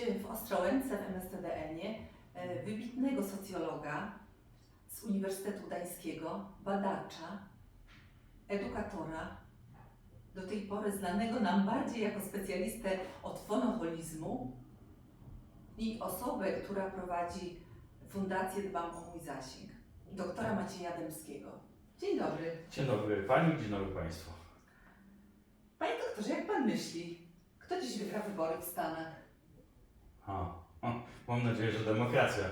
w Ostrołęce w MSTDN-ie e, wybitnego socjologa z Uniwersytetu Gdańskiego, badacza, edukatora, do tej pory znanego nam bardziej jako specjalistę od fonoholizmu i osobę, która prowadzi Fundację Dbam o Mój Zasięg, doktora Macieja Dębskiego. Dzień dobry. Dzień dobry Pani, dzień dobry Państwu. Panie doktorze, jak pan myśli, kto dziś wygra wybory w Stanach? Mam nadzieję, że demokracja.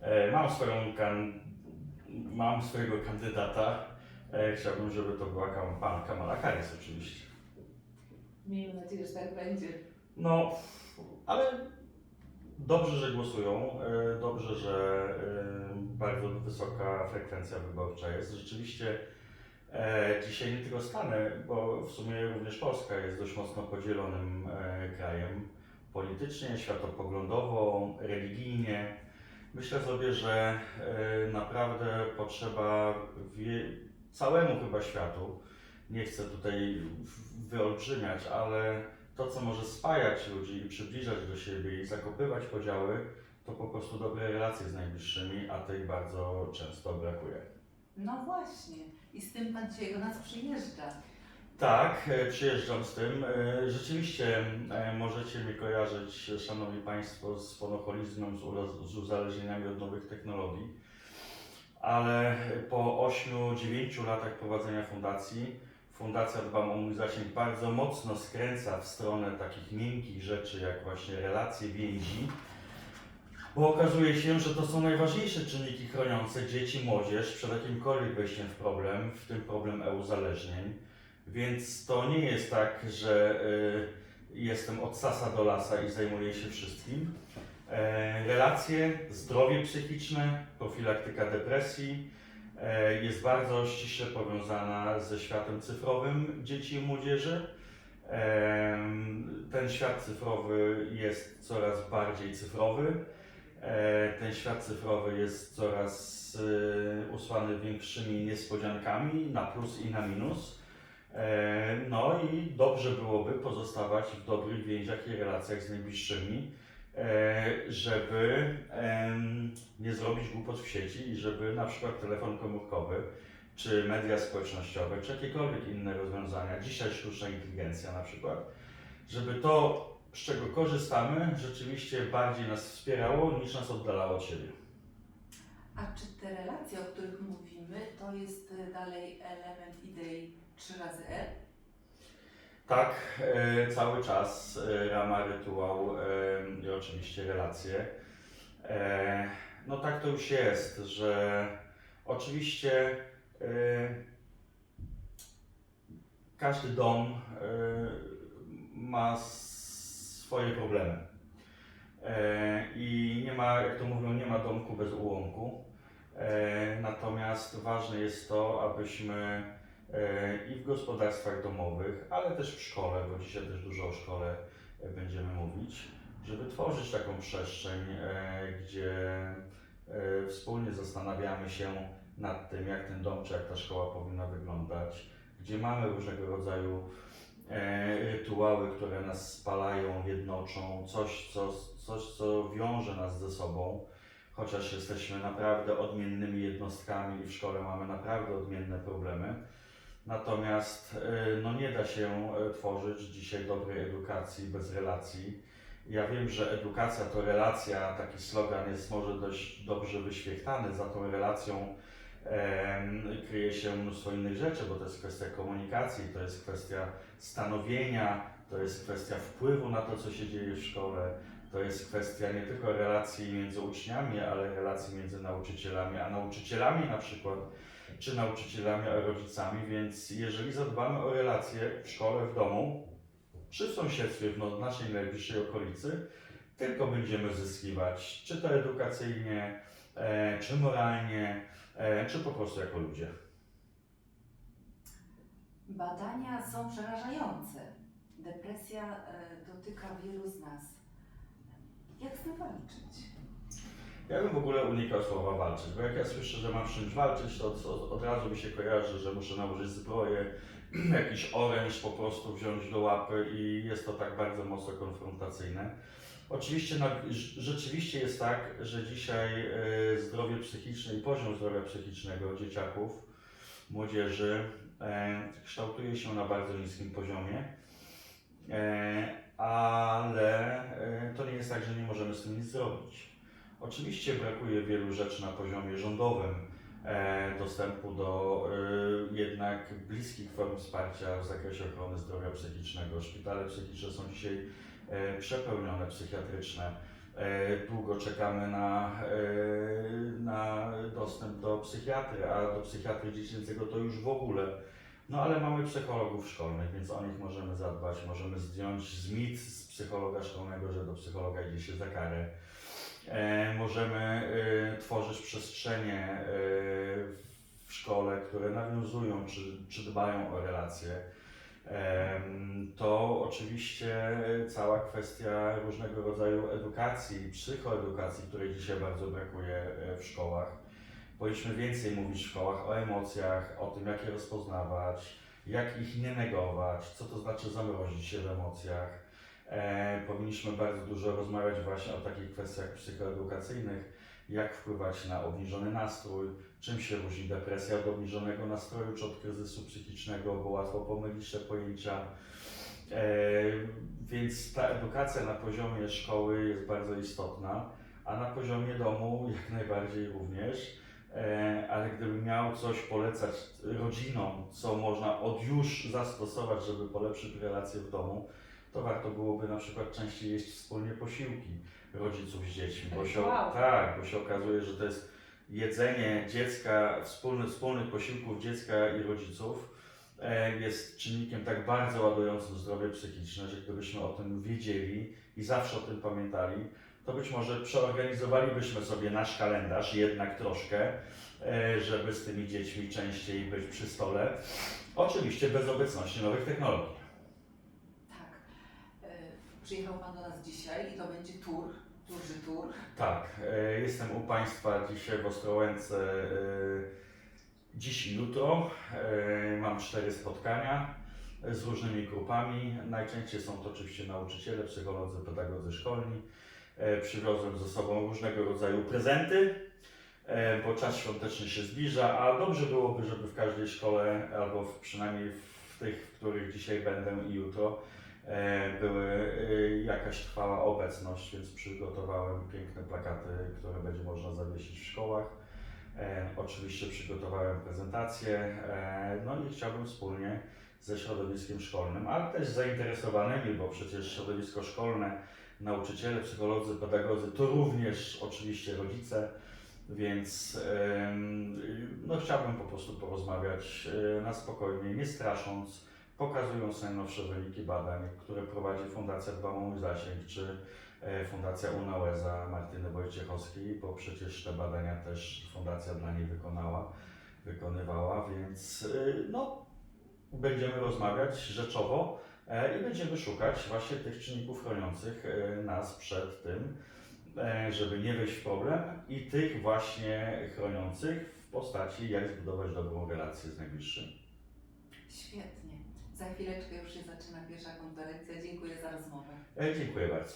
E, mam, swoją kan... mam swojego kandydata. E, chciałbym, żeby to była kam... pan Kamala Harris oczywiście. Miejmy nadzieję, że tak będzie. No, ale dobrze, że głosują. e, Dobrze, że e, bardzo wysoka frekwencja wyborcza jest. Rzeczywiście e, dzisiaj nie tylko Stany, bo w sumie również Polska jest dość mocno podzielonym e, krajem politycznie, światopoglądowo, religijnie. Myślę sobie, że e, naprawdę potrzeba całemu chyba światu, nie chcę tutaj wyolbrzymiać, ale to, co może spajać ludzi i przybliżać do siebie i zakopywać podziały, to po prostu dobre relacje z najbliższymi, a tej bardzo często brakuje. No właśnie. I z tym pan dzisiaj do nas przyjeżdża. Tak, e, przyjeżdżam z tym. E, Rzeczywiście e, możecie mnie kojarzyć, Szanowni Państwo, z fonoholizmem, z uzależnieniami od nowych technologii, ale po 8-9 latach prowadzenia fundacji, Fundacja Dbam o Mój Zasięg bardzo mocno skręca w stronę takich miękkich rzeczy, jak właśnie relacje, więzi, bo okazuje się, że to są najważniejsze czynniki chroniące dzieci, młodzież przed jakimkolwiek wejściem w problem, w tym problem e-uzależnień. Więc to nie jest tak, że y, jestem od sasa do lasa i zajmuję się wszystkim. E, relacje, zdrowie psychiczne, profilaktyka depresji e, jest bardzo ściśle powiązana ze światem cyfrowym dzieci i młodzieży. Em, Ten świat cyfrowy jest coraz bardziej cyfrowy. E, Ten świat cyfrowy jest coraz y, usłany większymi niespodziankami na plus i na minus. E, No i dobrze byłoby pozostawać w dobrych więziach i relacjach z najbliższymi, e, żeby nie zrobić głupot w sieci i żeby na przykład telefon komórkowy, czy media społecznościowe, czy jakiekolwiek inne rozwiązania, dzisiaj sztuczna inteligencja na przykład, żeby to, z czego korzystamy, rzeczywiście bardziej nas wspierało niż nas oddalało od siebie. A czy te relacje, o których mówimy, to jest e, dalej element idei 3 razy E? Tak, e, cały czas e, rama, rytuał e, i oczywiście relacje. E, no tak to już jest, że oczywiście e, każdy dom e, ma swoje problemy. E, I nie ma, jak to mówią, nie ma domku bez ułomku. E, natomiast ważne jest to, abyśmy i w gospodarstwach domowych, ale też w szkole, bo dzisiaj też dużo o szkole e, będziemy mówić, żeby tworzyć taką przestrzeń, e, gdzie e, wspólnie zastanawiamy się nad tym, jak ten dom czy jak ta szkoła powinna wyglądać, gdzie mamy różnego rodzaju e, rytuały, które nas spalają, jednoczą, coś co, coś, co wiąże nas ze sobą. Chociaż jesteśmy naprawdę odmiennymi jednostkami i w szkole mamy naprawdę odmienne problemy. Natomiast y, no nie da się y, tworzyć dzisiaj dobrej edukacji bez relacji. Ja wiem, że edukacja to relacja, taki slogan jest może dość dobrze wyświechtany. Za tą relacją kryje się mnóstwo innych rzeczy, bo to jest kwestia komunikacji, to jest kwestia stanowienia, to jest kwestia wpływu na to, co się dzieje w szkole. To jest kwestia nie tylko relacji między uczniami, ale relacji między nauczycielami, a nauczycielami na przykład czy nauczycielami, a rodzicami, więc jeżeli zadbamy o relacje w szkole, w domu, czy w sąsiedztwie, w no- naszej najbliższej okolicy, tylko będziemy zyskiwać, czy to edukacyjnie, e, czy moralnie, e, czy po prostu jako ludzie. Badania są przerażające. Depresja e, dotyka wielu z nas. Jak z tym walczyć? Ja bym w ogóle unikał słowa walczyć, bo jak ja słyszę, że mam czymś walczyć, to od, razu mi się kojarzy, że muszę nałożyć zbroję, jakiś oręż po prostu wziąć do łapy i jest to tak bardzo mocno konfrontacyjne. Oczywiście rzeczywiście jest tak, że dzisiaj e, zdrowie psychiczne i poziom zdrowia psychicznego dzieciaków, młodzieży e, kształtuje się na bardzo niskim poziomie, e, ale to nie jest tak, że nie możemy z tym nic zrobić. Oczywiście brakuje wielu rzeczy na poziomie rządowym, e, dostępu do e, jednak bliskich form wsparcia w zakresie ochrony zdrowia psychicznego. Szpitale psychiczne są dzisiaj e, przepełnione psychiatryczne. Długo czekamy na, na dostęp do psychiatry, a do psychiatry dziecięcego to już w ogóle. No ale mamy psychologów szkolnych, więc o nich możemy zadbać. Możemy zdjąć z mit z psychologa szkolnego, że do psychologa idzie się za karę. E, możemy e, tworzyć przestrzenie e, w szkole, które nawiązują czy, czy dbają o relacje. To oczywiście cała kwestia różnego rodzaju edukacji, psychoedukacji, której dzisiaj bardzo brakuje w szkołach. Powinniśmy więcej mówić w szkołach o emocjach, o tym, jak je rozpoznawać, jak ich nie negować, co to znaczy zamrozić się w emocjach. E, powinniśmy bardzo dużo rozmawiać właśnie o takich kwestiach psychoedukacyjnych, jak wpływać na obniżony nastrój, czym się różni depresja od obniżonego nastroju czy od kryzysu psychicznego, bo łatwo pomylić te pojęcia. E, więc ta edukacja na poziomie szkoły jest bardzo istotna, a na poziomie domu jak najbardziej również. E, ale gdybym miał coś polecać rodzinom, co można od już zastosować, żeby polepszyć relacje w domu, to warto byłoby na przykład częściej jeść wspólnie posiłki rodziców z dziećmi, bo się, Wow. tak, bo się okazuje, że to jest jedzenie dziecka, wspólny, wspólnych posiłków dziecka i rodziców e, jest czynnikiem tak bardzo ładującym zdrowie psychiczne, że gdybyśmy o tym wiedzieli i zawsze o tym pamiętali, to być może przeorganizowalibyśmy sobie nasz kalendarz jednak troszkę, e, żeby z tymi dziećmi częściej być przy stole. Oczywiście bez obecności nowych technologii. Przyjechał Pan do nas dzisiaj i to będzie tour, duży tour. Tak, e, jestem u Państwa dzisiaj w Ostrołęce e, dziś i jutro. E, Mam cztery spotkania z różnymi grupami. Najczęściej są to oczywiście nauczyciele, psycholodzy, pedagodzy szkolni. Przywiozłem ze sobą różnego rodzaju prezenty, bo czas świąteczny się zbliża, a dobrze byłoby, żeby w każdej szkole, albo przynajmniej w tych, w których dzisiaj będę i jutro, były jakaś trwała obecność, więc przygotowałem piękne plakaty, które będzie można zawiesić w szkołach. E, oczywiście przygotowałem prezentację, e, no i chciałbym wspólnie ze środowiskiem szkolnym, ale też zainteresowanymi, bo przecież środowisko szkolne, nauczyciele, psycholodzy, pedagodzy to również oczywiście rodzice, więc em, no, chciałbym po prostu porozmawiać e, na spokojnie, nie strasząc, pokazując najnowsze wyniki badań, które prowadzi Fundacja Dbam o Mój Zasięg, czy e, Fundacja Una Łeza Martyny Wojciechowskiej, bo przecież te badania też Fundacja dla niej wykonała, wykonywała, więc y, no, będziemy rozmawiać rzeczowo e, i będziemy szukać właśnie tych czynników chroniących e, nas przed tym, e, żeby nie wejść w problem i tych właśnie chroniących w postaci jak zbudować dobrą relację z najbliższym. Świetnie. Za chwileczkę już się zaczyna pierwsza konferencja. Dziękuję za rozmowę. E, Dziękuję bardzo.